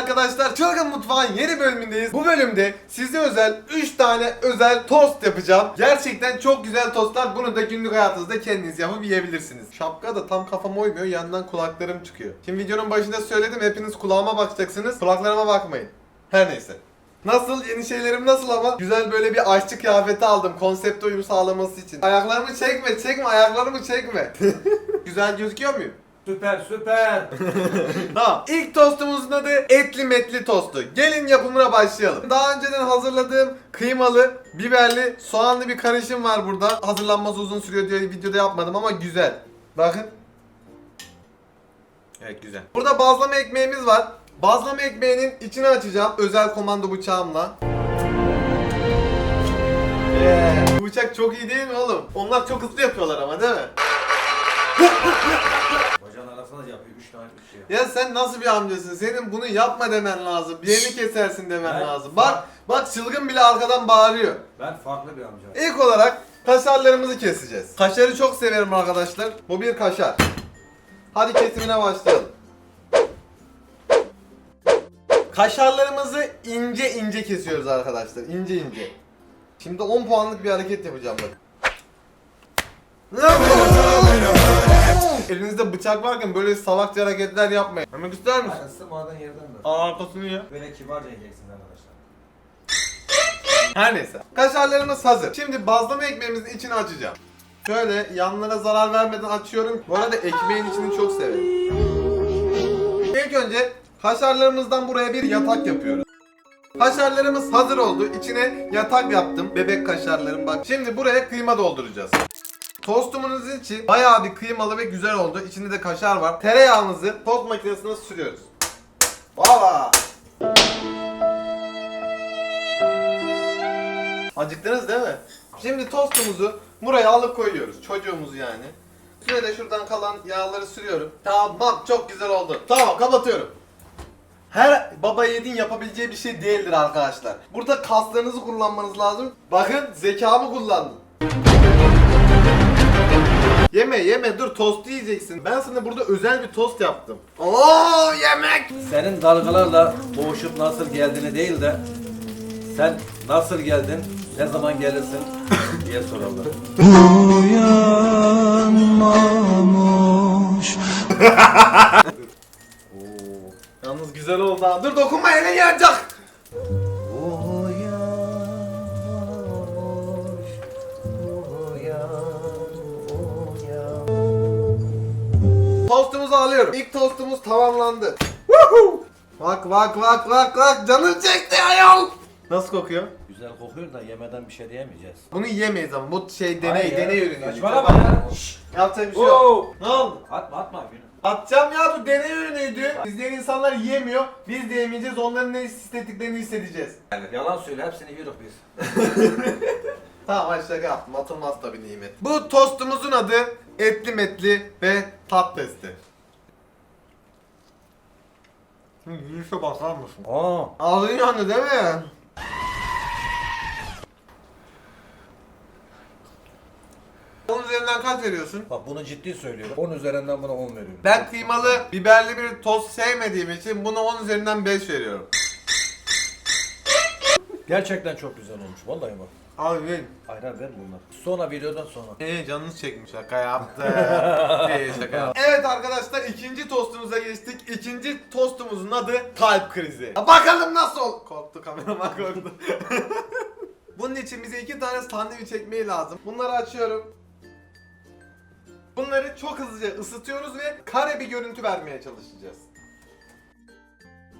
arkadaşlar. Çılgın Mutfağın yeni bölümündeyiz. Bu bölümde size özel 3 tane özel tost yapacağım. Gerçekten çok güzel tostlar. Bunu da günlük hayatınızda kendiniz yapıp yiyebilirsiniz. Şapka da tam kafama uymuyor. Yandan kulaklarım çıkıyor. Şimdi videonun başında söyledim. Hepiniz kulağıma bakacaksınız. Kulaklarıma bakmayın. Her neyse. Nasıl? Yeni şeylerim nasıl ama? Güzel böyle bir aşçı kıyafeti aldım. Konsepte uyum sağlaması için. Ayaklarımı çekme, çekme, ayaklarımı çekme. Güzel gözüküyor muyum? Süper süper. Tamam. İlk tostumuzun adı etli metli tostu. Gelin yapımına başlayalım. Daha önceden hazırladığım kıymalı, biberli, soğanlı bir karışım var burada. Hazırlanması uzun sürüyor diye videoda yapmadım ama güzel. Bakın. Evet güzel. Burada bazlama ekmeğimiz var. Bazlama ekmeğinin içini açacağım özel komando bıçağımla. Yeah. Bu bıçak çok iyi değil mi oğlum? Onlar çok hızlı yapıyorlar ama değil mi? Yapıyor. Üç tane bir şey. Ya sen nasıl bir amcasın? Senin bunu yapma demen lazım. Bir yerini kesersin demen Ben- lazım. Bak, bak çılgın bile arkadan bağırıyor. Ben farklı bir amcayım. İlk olarak kaşarlarımızı keseceğiz. Kaşarı çok severim arkadaşlar. Bu bir kaşar. Hadi kesimine başlayalım. Kaşarlarımızı ince ince kesiyoruz arkadaşlar. İnce ince. Şimdi 10 puanlık bir hareket yapacağım bak. Elinizde bıçak varken böyle salakça hareketler yapmayın. Hemen ister misin? Ben ısırmadan yerden de. Aa, arkasını ya. Böyle kibarca yiyeceksiniz arkadaşlar. Her neyse. Kaşarlarımız hazır. Şimdi bazlama ekmeğimizin içini açacağım. Şöyle yanlara zarar vermeden açıyorum. Bu arada ekmeğin içini çok severim. İlk önce kaşarlarımızdan buraya bir yatak yapıyoruz. Kaşarlarımız hazır oldu. İçine yatak yaptım. Bebek kaşarlarım bak. Şimdi buraya kıyma dolduracağız. Tostumuzun içi bayağı bir kıymalı ve güzel oldu. İçinde de kaşar var. Tereyağımızı tost makinesine sürüyoruz. Valla. Acıktınız değil mi? Şimdi tostumuzu buraya alıp koyuyoruz. Çocuğumuzu yani. Üstüne de şuradan kalan yağları sürüyorum. Tamam çok güzel oldu. Tamam kapatıyorum. Her baba yiğidin yapabileceği bir şey değildir arkadaşlar. Burada kaslarınızı kullanmanız lazım. Bakın zekamı kullandım. Yeme yeme dur tostu yiyeceksin. Ben sana burada özel bir tost yaptım. Oo yemek. Senin dalgalarla boğuşup nasıl geldiğini değil de sen nasıl geldin, ne zaman gelirsin diye sorarlar. Oo. Yalnız güzel oldu ha. Dur dokunma elin yanacak. Tostumuzu alıyorum. İlk tostumuz tamamlandı. Woohoo! Bak bak bak bak bak canım çekti ayol. Nasıl kokuyor? Güzel kokuyor da yemeden bir şey diyemeyeceğiz. Bunu yiyemeyiz ama bu şey deney Hayır ya, deney ürünü. Saçmalama ya. Yapacak bir şey yok. Oo. Ne oldu? Atma atma günü. Atacağım ya bu deney ürünüydü. Bizden insanlar yiyemiyor. Biz de yemeyeceğiz. Onların ne hissettiklerini hissedeceğiz. Yalan söyle hepsini yiyoruz biz. Tamam hadi şaka yaptım. Atılmaz tabii nimet. Bu tostumuzun adı etli metli ve tat testi. Yürüyüşe bakar mısın? Aa. Ağzın yandı değil mi? Onun üzerinden kaç veriyorsun? Bak bunu ciddi söylüyorum. 10 üzerinden buna 10 veriyorum. Ben kıymalı, biberli bir tost sevmediğim için buna 10 üzerinden 5 veriyorum. Gerçekten çok güzel olmuş. Vallahi bak. Abi ben. Hayır ver bunlar. Sonra videodan sonra. Ee canınız çekmiş şaka yaptı. İyi şaka yaptı. Evet arkadaşlar ikinci tostumuza geçtik. İkinci tostumuzun adı kalp krizi. Ya bakalım nasıl ol... Korktu kameraman korktu. Bunun için bize iki tane sandviç ekmeği lazım. Bunları açıyorum. Bunları çok hızlıca ısıtıyoruz ve kare bir görüntü vermeye çalışacağız.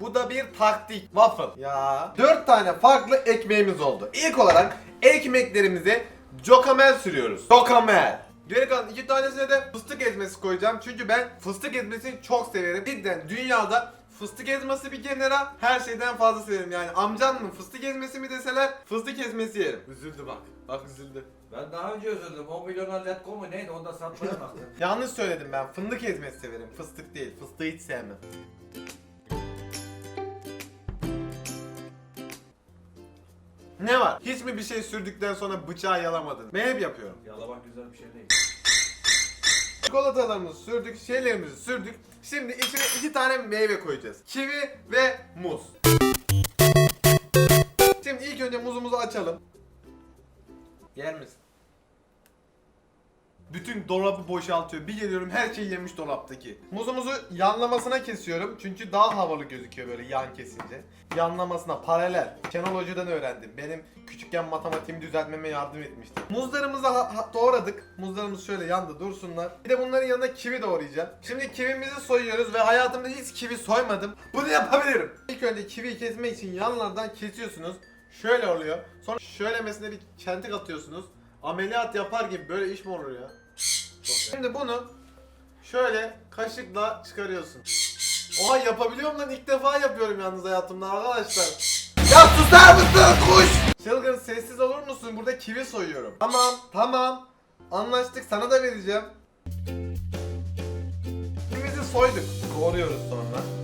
Bu da bir taktik. Waffle. Ya. Dört tane farklı ekmeğimiz oldu. İlk olarak ekmeklerimize jokamel sürüyoruz. Jokamel. Geri kalan iki tanesine de fıstık ezmesi koyacağım. Çünkü ben fıstık ezmesini çok severim. Cidden dünyada fıstık ezmesi bir kenara her şeyden fazla severim. Yani amcam mı fıstık ezmesi mi deseler fıstık ezmesi yerim. Üzüldü bak. Bak üzüldü. Ben daha önce üzüldüm. 10 milyona letgo mu neydi onda satmaya baktım. Yanlış söyledim ben. Fındık ezmesi severim. Fıstık değil. Fıstığı hiç sevmem. Ne var? Hiç mi bir şey sürdükten sonra bıçağı yalamadın? Ben hep yapıyorum. Yalamak güzel bir şey değil. Çikolatalarımızı sürdük, şeylerimizi sürdük. Şimdi içine iki tane meyve koyacağız. Kivi ve muz. Şimdi ilk önce muzumuzu açalım. Yer misin? Bütün dolabı boşaltıyor. Bir geliyorum her şeyi yemiş dolaptaki. Muzumuzu yanlamasına kesiyorum. Çünkü daha havalı gözüküyor böyle yan kesince. Yanlamasına paralel. Şenol Hoca'dan öğrendim. Benim küçükken matematiğimi düzeltmeme yardım etmişti. Muzlarımızı doğradık. Muzlarımız şöyle yandı dursunlar. Bir de bunların yanına kivi doğrayacağım. Şimdi kivimizi soyuyoruz ve hayatımda hiç kivi soymadım. Bunu yapabilirim. İlk önce kiviyi kesmek için yanlardan kesiyorsunuz. Şöyle oluyor. Sonra şöylemesine bir çentik atıyorsunuz. Ameliyat yapar gibi böyle iş mi olur ya? Şimdi bunu şöyle kaşıkla çıkarıyorsun. Oha yapabiliyorum lan ilk defa yapıyorum yalnız hayatımda arkadaşlar. Ya susar mısın kuş? Çılgın sessiz olur musun? Burada kivi soyuyorum. Tamam tamam. Anlaştık sana da vereceğim. Kivimizi soyduk. Doğruyoruz sonra.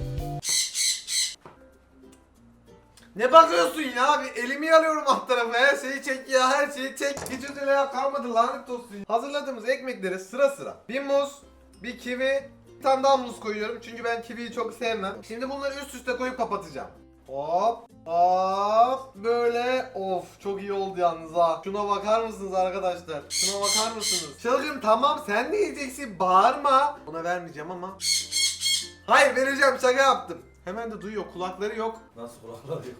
Ne bakıyorsun ya? Bir elimi alıyorum alt tarafa. Her şeyi çek ya. Her şeyi çek. Hiç ya kalmadı lanet olsun. Hazırladığımız ekmekleri sıra sıra. Bir muz, bir kivi, bir tane daha muz koyuyorum. Çünkü ben kiviyi çok sevmem. Şimdi bunları üst üste koyup kapatacağım. Hop hop böyle of çok iyi oldu yalnız ha. Şuna bakar mısınız arkadaşlar? Şuna bakar mısınız? Çılgın tamam sen de yiyeceksin bağırma. Ona vermeyeceğim ama. Hayır vereceğim şaka yaptım. Hemen de duyuyor kulakları yok. Nasıl kulaklar yok?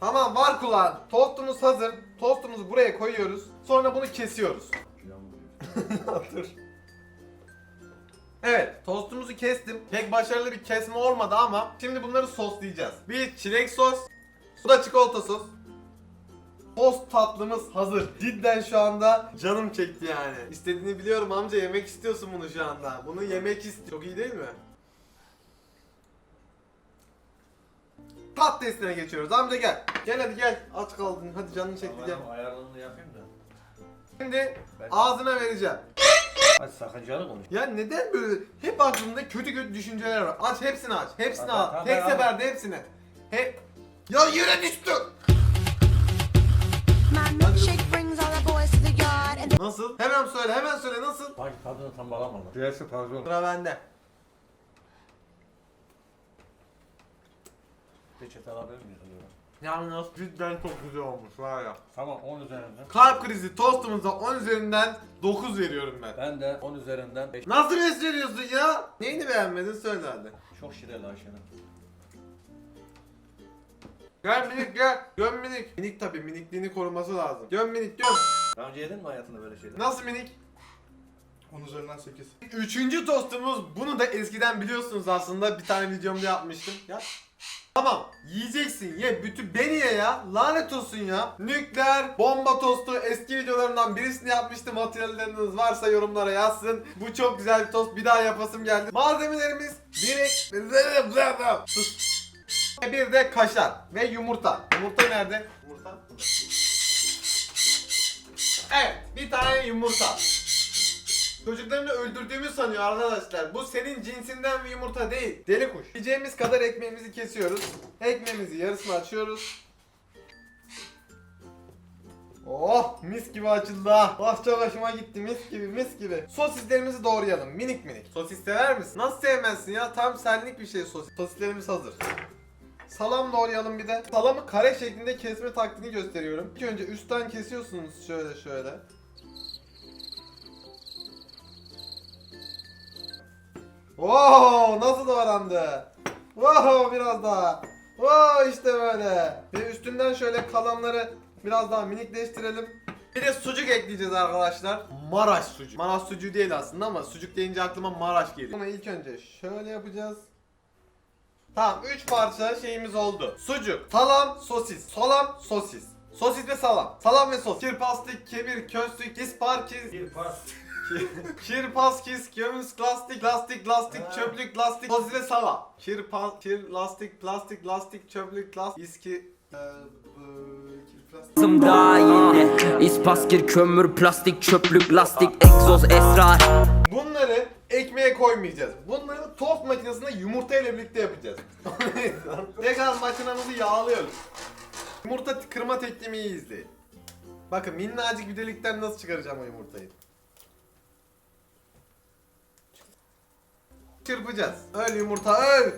Tamam var kulağın. Tostumuz hazır. Tostumuzu buraya koyuyoruz. Sonra bunu kesiyoruz. Dur. Evet, tostumuzu kestim. Pek başarılı bir kesme olmadı ama şimdi bunları soslayacağız. Bir çilek sos, bu da çikolata sos. Tost tatlımız hazır. Cidden şu anda canım çekti yani. İstediğini biliyorum amca yemek istiyorsun bunu şu anda. Bunu yemek istiyor. Çok iyi değil mi? Tat testine geçiyoruz. Amca gel. Gel hadi gel. Aç kaldın. Hadi canın çekti gel. Tamam, ayarlarını yapayım da. Şimdi Ben- ağzına vereceğim. Hadi sakıncalı konuş. Ya neden böyle hep aklımda kötü kötü düşünceler var. Aç hepsini aç. Hepsini Tamam, al. tamam, Tek ben seferde hepsini. Hep Ya yere düştü. My milkshake brings all the boys to the yard and Nasıl? Hemen söyle, hemen söyle nasıl? Sanki tadını tam alamadım. Diğersi pardon. Sıra bende. Peçete alabilir miyiz acaba? Yalnız cidden çok güzel olmuş var ya. Tamam 10 üzerinden. Kalp krizi tostumuza 10 üzerinden 9 veriyorum ben. Ben de 10 üzerinden 5. Nasıl beş veriyorsun ya? Neyini beğenmedin söyle hadi. Çok şireli Ayşe'nin. Gel minik gel. Göm minik. Minik tabi minikliğini koruması lazım. Göm minik göm. Daha önce yedin mi hayatında böyle şeyler? Nasıl minik? 10 üzerinden 8. Üçüncü tostumuz bunu da eskiden biliyorsunuz aslında bir tane videomda yapmıştım. Ya. Tamam yiyeceksin ye bütün beni ye ya lanet olsun ya. Nükleer bomba tostu eski videolarımdan birisini yapmıştım hatırlayanlarınız varsa yorumlara yazsın. Bu çok güzel bir tost bir daha yapasım geldi. Malzemelerimiz direkt Sus. bir de kaşar ve yumurta. Yumurta nerede? Yumurta. Evet bir tane yumurta. Çocuklarını öldürdüğümü sanıyor arkadaşlar. Bu senin cinsinden bir yumurta değil. Deli kuş. Yiyeceğimiz kadar ekmeğimizi kesiyoruz. Ekmeğimizi yarısını açıyoruz. Oh mis gibi açıldı ha. Oh çok hoşuma gitti mis gibi mis gibi. Sosislerimizi doğrayalım minik minik. Sosis sever misin? Nasıl sevmezsin ya? Tam senlik bir şey sosis. Sosislerimiz hazır. Salam doğrayalım bir de. Salamı kare şeklinde kesme taktiğini gösteriyorum. İlk önce üstten kesiyorsunuz şöyle şöyle. Wow, nasıl doğrandı? Wow, biraz daha. Wow, işte böyle. Ve üstünden şöyle kalanları biraz daha minikleştirelim. Bir de sucuk ekleyeceğiz arkadaşlar. Maraş sucuk. Maraş sucuğu değil aslında ama sucuk deyince aklıma Maraş geliyor. Bunu ilk önce şöyle yapacağız. Tamam 3 parça şeyimiz oldu. Sucuk, salam, sosis. Salam, sosis. Sosis ve salam. Salam ve sos. Kirpastik, kebir, köstük, isparkiz. Bir pas. Kirpaskis, kömüs, plastik, lastik, lastik, Ha. çöplük, lastik, sosis ve salam. Kirpas, kir, lastik, plastik, lastik, çöplük, lastik, iski, eee, eee, kirplastik. Hayatım daha yeni İspaskir, kömür, plastik, çöplük, lastik, egzoz, esrar Bunları ekmeğe koymayacağız. Bunları tost makinesinde yumurta ile birlikte yapacağız. Tekrar makinamızı yağlıyoruz. Yumurta kırma tekniğimi iyi izleyin. Bakın minnacık bir delikten nasıl çıkaracağım o yumurtayı. Çırpacağız. Öl yumurta öl.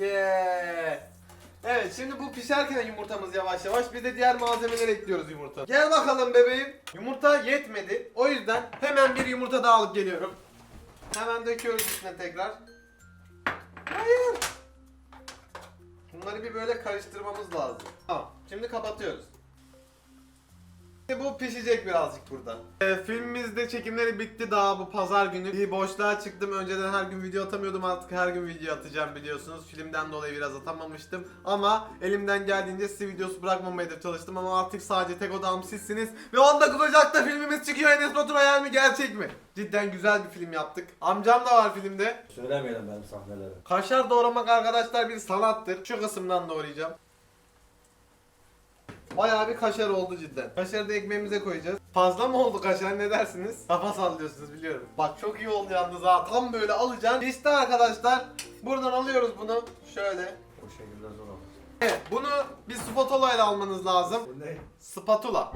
Yeah. Evet şimdi bu pişerken yumurtamız yavaş yavaş biz de diğer malzemeler ekliyoruz yumurta. Gel bakalım bebeğim. Yumurta yetmedi. O yüzden hemen bir yumurta daha alıp geliyorum. Hemen döküyoruz üstüne tekrar. Hayır. Bunları bir böyle karıştırmamız lazım. Tamam. Şimdi kapatıyoruz. Bu pişecek birazcık burada. Ee, filmimizde çekimleri bitti daha bu pazar günü. Bir boşluğa çıktım. Önceden her gün video atamıyordum artık her gün video atacağım biliyorsunuz. Filmden dolayı biraz atamamıştım. Ama elimden geldiğince size videosu bırakmamaya da çalıştım ama artık sadece tek odam sizsiniz. Ve 19 Ocak'ta filmimiz çıkıyor. Enes Batur hayal mi gerçek mi? Cidden güzel bir film yaptık. Amcam da var filmde. Söylemeyelim benim sahneleri. Kaşar doğramak arkadaşlar bir sanattır. Şu kısımdan doğrayacağım. Bayağı bir kaşar oldu cidden. Kaşarı da ekmeğimize koyacağız. Fazla mı oldu kaşar ne dersiniz? Kafa sallıyorsunuz biliyorum. Bak çok iyi oldu yalnız ha. Tam böyle alacaksın. İşte arkadaşlar. Buradan alıyoruz bunu. Şöyle. O şekilde zor olur. Evet bunu bir spatula ile almanız lazım. Bu ne? Spatula.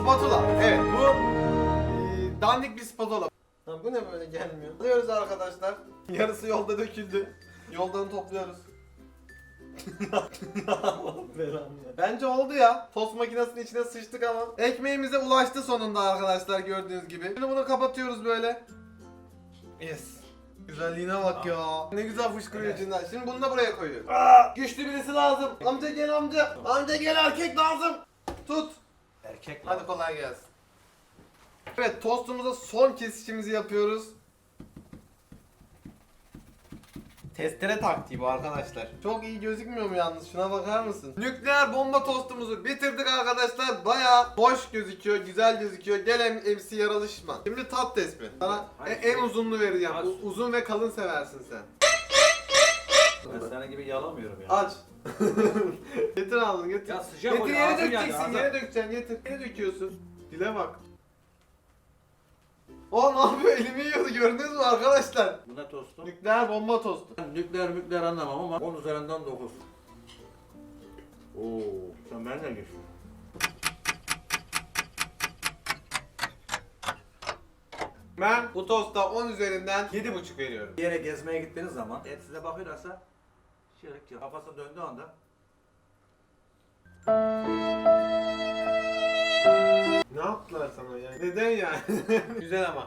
Spatula. Evet bu e, dandik bir spatula. Lan bu ne böyle gelmiyor? Alıyoruz arkadaşlar. Yarısı yolda döküldü. Yoldan topluyoruz. Bence oldu ya. Tost makinesinin içine sıçtık ama. Ekmeğimize ulaştı sonunda arkadaşlar gördüğünüz gibi. Şimdi bunu kapatıyoruz böyle. Yes. Güzelliğine bak ya. Ne güzel fışkırıyor Evet. içinden. Şimdi bunu da buraya koyuyoruz. Güçlü birisi lazım. Amca gel amca. Amca gel erkek lazım. Tut. Erkek Hadi kolay gelsin. Evet tostumuza son kesişimizi yapıyoruz. Testere taktiği bu arkadaşlar. Çok iyi gözükmüyor mu yalnız? Şuna bakar mısın? Nükleer bomba tostumuzu bitirdik arkadaşlar. Baya boş gözüküyor, güzel gözüküyor. Gel MC yaralışma. Şimdi tat tespit. Sana Hadi. e- en uzunlu vereceğim. Aç. U- uzun ve kalın seversin sen. Ben senin gibi yalamıyorum ya. Aç. getir ağzını getir. Ya sıcak getir oluyor, yere ağzım yandı, dökeceksin, ağzım. yere dökeceksin, getir. Yere döküyorsun. Dile bak. O ne yapıyor? Elimi yiyordu gördünüz mü arkadaşlar? Bu ne tostu? Nükleer bomba tostu. Ben nükleer nükleer anlamam ama 10 üzerinden 9. Oo, sen benimle geçiyorsun. Ben bu tosta 10 üzerinden 7,5 veriyorum. Bir yere gezmeye gittiğiniz zaman et size bakıyorlarsa şirk yok. Kafası döndüğü anda Ne yaptılar sana ya? Neden yani? Güzel ama.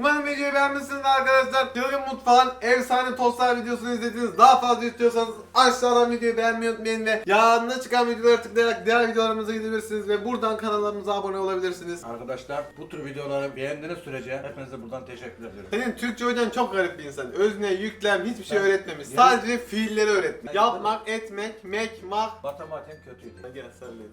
Umarım videoyu beğenmişsiniz arkadaşlar. Çılgın Mutfağın efsane tostlar videosunu izlediniz. Daha fazla istiyorsanız aşağıdan videoyu beğenmeyi unutmayın ve yanına çıkan videoları tıklayarak diğer videolarımıza gidebilirsiniz ve buradan kanallarımıza abone olabilirsiniz. Arkadaşlar bu tür videoları beğendiğiniz sürece hepinize buradan teşekkür ediyorum. Senin Türkçe hocan çok garip bir insan. Özne, yüklem hiçbir şey Ben- öğretmemiş. Yani- Sadece fiilleri öğretmiş. Ben- Yapmak, etmek, mek, mak. Matematiğim kötüydü. Gel sarılayım ya.